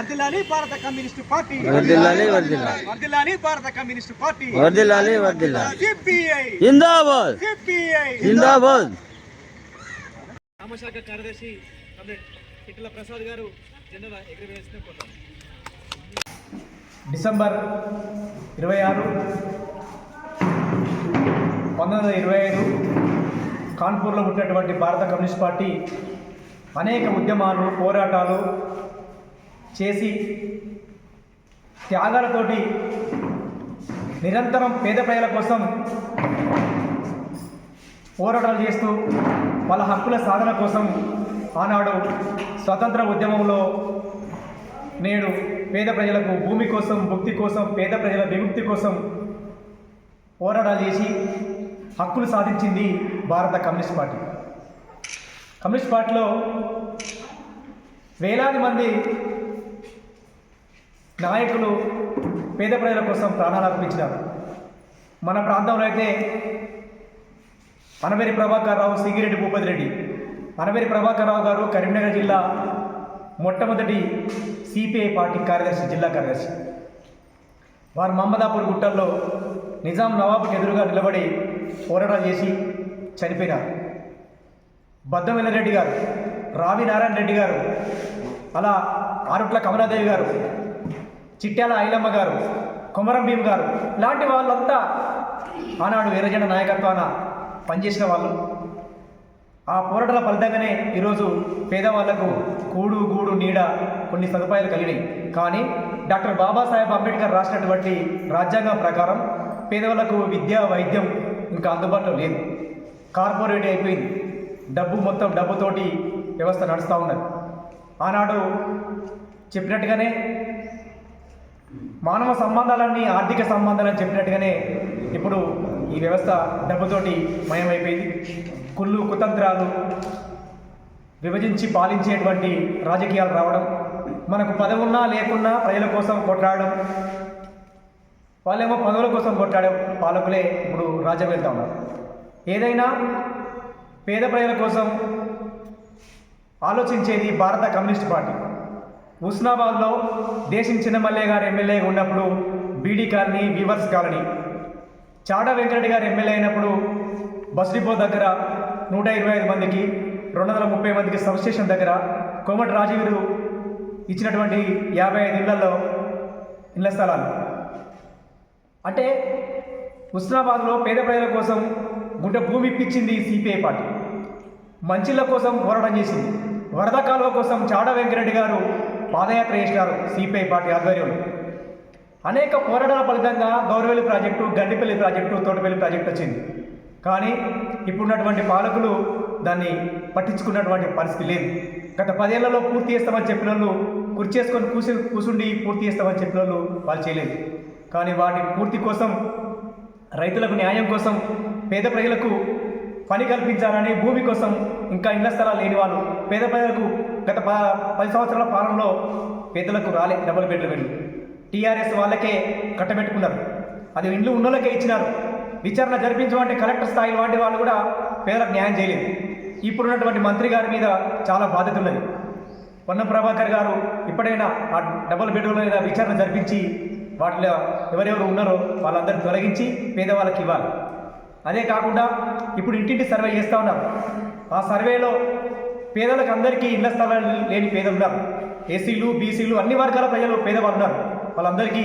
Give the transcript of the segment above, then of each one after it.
వర్దిల్లాలి భారత communist party. వర్దిల్లాలి వర్దిల్లాలి. వర్దిల్లాలి భారత కమ్యూనిస్టు పార్టీ. వర్దిల్లాలి వర్దిల్లాలి. సిపిఐ. జిందాబాద్. సిపిఐ. జిందాబాద్. రామశాఖ కార్యదర్శి కమ్రేడ్ ప్రసాద్ గారు జెండా ఎగురవేసిన పోతారు డిసెంబర్ ఇరవై ఆరు పంతొమ్మిది వందల ఇరవై ఐదు కాన్పూర్లో పుట్టినటువంటి భారత కమ్యూనిస్ట్ పార్టీ అనేక ఉద్యమాలు పోరాటాలు చేసి త్యాగాలతోటి నిరంతరం పేద ప్రజల కోసం పోరాటాలు చేస్తూ వాళ్ళ హక్కుల సాధన కోసం ఆనాడు స్వతంత్ర ఉద్యమంలో నేడు పేద ప్రజలకు భూమి కోసం భుక్తి కోసం పేద ప్రజల విముక్తి కోసం పోరాటాలు చేసి హక్కులు సాధించింది భారత కమ్యూనిస్ట్ పార్టీ. కమ్యూనిస్ట్ పార్టీలో వేలాది మంది నాయకులు పేద ప్రజల కోసం ప్రాణాలు అర్పించినారు. మన ప్రాంతంలో అయితే అనవేరి ప్రభాకర్ రావు సింగిరెడ్డి భూపతి రెడ్డి. అనవేరి ప్రభాకర్ రావు గారు కరీంనగర్ జిల్లా మొట్టమొదటి సిపిఐ పార్టీ కార్యదర్శి జిల్లా కార్యదర్శి. వారు మహమ్మదాపూర్ గుట్టల్లో నిజాం నవాబుకి ఎదురుగా నిలబడి పోరాటాలు చేసి చనిపోయినారు. బద్దమిల్ల రెడ్డి గారు రావి నారాయణ రెడ్డి గారు అలా ఆరుట్ల కమలాదేవి గారు చిట్యాల ఐలమ్మ గారు కొమరం భీమ్ గారు ఇలాంటి వాళ్ళంతా ఆనాడు వీరజన నాయకత్వాన పనిచేసిన వాళ్ళు. ఆ పోరాటాల ఫలితంగానే ఈరోజు పేదవాళ్ళకు కూడు గూడు నీడ కొన్ని సదుపాయాలు కలిగినాయి. కానీ డాక్టర్ బాబాసాహెబ్ అంబేద్కర్ రాసినటువంటి రాజ్యాంగం ప్రకారం పేదవాళ్ళకు విద్య వైద్యం ఇంకా అందుబాటులో లేదు. కార్పొరేట్ అయిపోయింది. డబ్బు మొత్తం డబ్బుతోటి వ్యవస్థ నడుస్తూ ఉన్నది. ఆనాడు చెప్పినట్టుగానే మానవ సంబంధాలన్నీ ఆర్థిక సంబంధాలని చెప్పినట్టుగానే ఇప్పుడు ఈ వ్యవస్థ డబ్బుతోటి మయమైపోయింది. కుళ్ళు కుతంత్రాలు విభజించి పాలించేటువంటి రాజకీయాలు రావడం మనకు పదవున్నా లేకున్నా ప్రజల కోసం కొట్లాడడం వాళ్ళేమో పదవుల కోసం కొట్లాడే పాలకులే ఇప్పుడు రాజ్యం వెళ్తా ఉన్నారు. ఏదైనా పేద ప్రజల కోసం ఆలోచించేది భారత కమ్యూనిస్ట్ పార్టీ. హుస్నాబాద్లో దేశం చిన్నమల్లె గారు ఎమ్మెల్యేగా ఉన్నప్పుడు beedi colony weavers colony. Chada Venkareddy గారు ఎమ్మెల్యే అయినప్పుడు బస్ డిపో దగ్గర నూట ఇరవై ఐదు మందికి రెండు వందల ముప్పై మందికి సబ్స్టేషన్ దగ్గర కోమటి రాజీవులు ఇచ్చినటువంటి యాభై ఐదు ఇళ్ళలో ఇళ్ళ స్థలాలు. అంటే హుస్నాబాద్లో పేద ప్రజల కోసం గుంట భూమి ఇప్పించింది సిపిఐ పార్టీ. మంచిళ్ళ కోసం పోరాటం చేసింది. వరద కాలువ కోసం చాడ వెంకరెడ్డి గారు పాదయాత్ర చేసినారు సిపిఐ పార్టీ ఆధ్వర్యంలో. అనేక పోరాటాల ఫలితంగా Gouravelli project Gandipalli project Thotapalli project వచ్చింది. కానీ ఇప్పుడున్నటువంటి పాలకులు దాన్ని పట్టించుకున్నటువంటి పరిస్థితి లేదు. గత పదేళ్ళలో పూర్తి చేస్తామని చెప్పిన వాళ్ళు కుర్చేసుకొని కూసి కూసుండి పూర్తి చేస్తామని చెప్పిన వాళ్ళు వాళ్ళు చేయలేదు. కానీ వాటి పూర్తి కోసం రైతులకు న్యాయం కోసం పేద ప్రజలకు పని కల్పించాలని భూమి కోసం ఇంకా ఇళ్ళ స్థలాలు లేని వాళ్ళు పేద ప్రజలకు గత పది సంవత్సరాల పాలనలో పేదలకు రాలే డబుల్ బెడ్రూమ్ ఇల్లు టీఆర్ఎస్ వాళ్ళకే కట్టబెట్టుకున్నారు. అది ఇండ్లు ఉన్నోళ్ళకే ఇచ్చినారు. విచారణ జరిపించమంటే కలెక్టర్ స్థాయి వంటి వాళ్ళు కూడా పేదలకు న్యాయం చేయలేదు. ఇప్పుడున్నటువంటి మంత్రి గారి మీద చాలా బాధ్యత ఉన్నది. పొన్నం ప్రభాకర్ గారు ఇప్పుడైనా ఆ డబుల్ బెడ్రూమ్ల మీద విచారణ జరిపించి వాటిలో ఎవరెవరు ఉన్నారో వాళ్ళందరూ తొలగించి పేదవాళ్ళకి ఇవ్వాలి. అదే కాకుండా ఇప్పుడు ఇంటింటి సర్వే చేస్తూ ఉన్నారు ఆ సర్వేలో పేదలకు అందరికీ ఇళ్ళ స్థలాలు లేని పేదలు ఉన్నారు ఎస్సీలు బీసీలు అన్ని వర్గాల ప్రజలు పేదవాళ్ళు ఉన్నారు. వాళ్ళందరికీ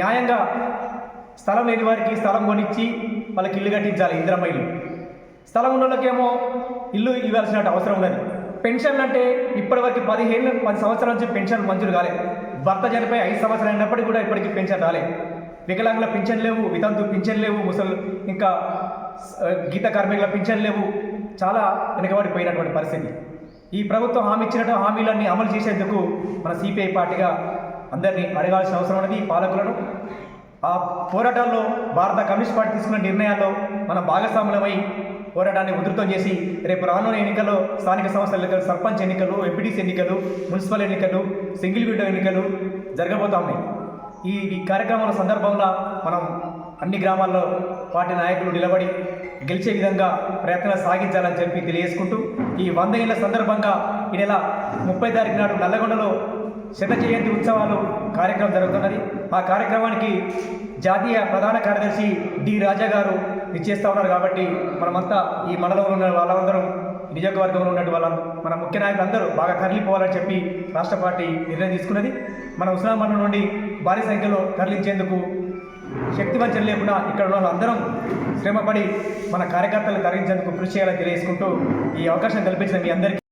న్యాయంగా స్థలం లేని వారికి స్థలం కొనిచ్చి వాళ్ళకి ఇల్లు కట్టించాలి ఇంద్రమైలు స్థలం ఉన్న వాళ్ళకేమో ఇల్లు ఇవ్వాల్సిన అవసరం ఉన్నది. పెన్షన్ అంటే ఇప్పటివరకు పదిహేను పది సంవత్సరాల నుంచి పెన్షన్ మంజూరు కాలేదు. భర్త చనిపోయి ఐదు సంవత్సరాలు అయినప్పటికీ కూడా ఇప్పటికీ పెన్షన్ రాలేదు. వికలాంగుల పింఛన్ లేవు వితంతు పింఛన్ లేవు ముసలు ఇంకా గీత కార్మికుల పింఛన్ లేవు. చాలా వెనుకబడిపోయినటువంటి పరిస్థితి. ఈ ప్రభుత్వం హామీ ఇచ్చినట్టు హామీలన్నీ అమలు చేసేందుకు మన సిపిఐ పార్టీగా అందరినీ అడగాల్సిన అవసరం ఉన్నది ఈ పాలకులను. ఆ పోరాటాల్లో భారత కమ్యూనిస్ట్ పార్టీ తీసుకున్న నిర్ణయాల్లో మన భాగస్వాములమై పోరాటాన్ని ఉధృతం చేసి రేపు రానున్న ఎన్నికల్లో స్థానిక సంస్థల ఎన్నికలు సర్పంచ్ ఎన్నికలు ఎంపీటీసీ ఎన్నికలు మున్సిపల్ ఎన్నికలు సింగిల్ విండో ఎన్నికలు జరగబోతా ఉన్నాయి. ఈ ఈ కార్యక్రమాల సందర్భంగా మనం అన్ని గ్రామాల్లో పార్టీ నాయకులు నిలబడి గెలిచే విధంగా ప్రయత్నాలు సాగించాలని చెప్పి తెలియజేసుకుంటూ ఈ వంద ఏళ్ళ సందర్భంగా ఈ నెల ముప్పై తారీఖు నాడు నల్లగొండలో శత జయంతి ఉత్సవాలు కార్యక్రమం జరుగుతున్నది. ఆ కార్యక్రమానికి జాతీయ ప్రధాన కార్యదర్శి డి రాజా గారు ఇచ్చేస్తూ ఉన్నారు కాబట్టి మనమంతా ఈ మండలంలో ఉన్న వాళ్ళందరం నియోజకవర్గంలో ఉన్నటువంటి వాళ్ళ మన ముఖ్య నాయకులందరూ బాగా తరలిపోవాలని చెప్పి రాష్ట్ర పార్టీ నిర్ణయం తీసుకున్నది. మన ఉస్మాన్ నుండి భారీ సంఖ్యలో తరలించేందుకు శక్తి వంచన లేకుండా ఇక్కడ ఉన్న వాళ్ళందరం శ్రమపడి మన కార్యకర్తలు తరలించేందుకు కృషి చేయాలని తెలియజేసుకుంటూ ఈ అవకాశం కల్పించిన మీ అందరికీ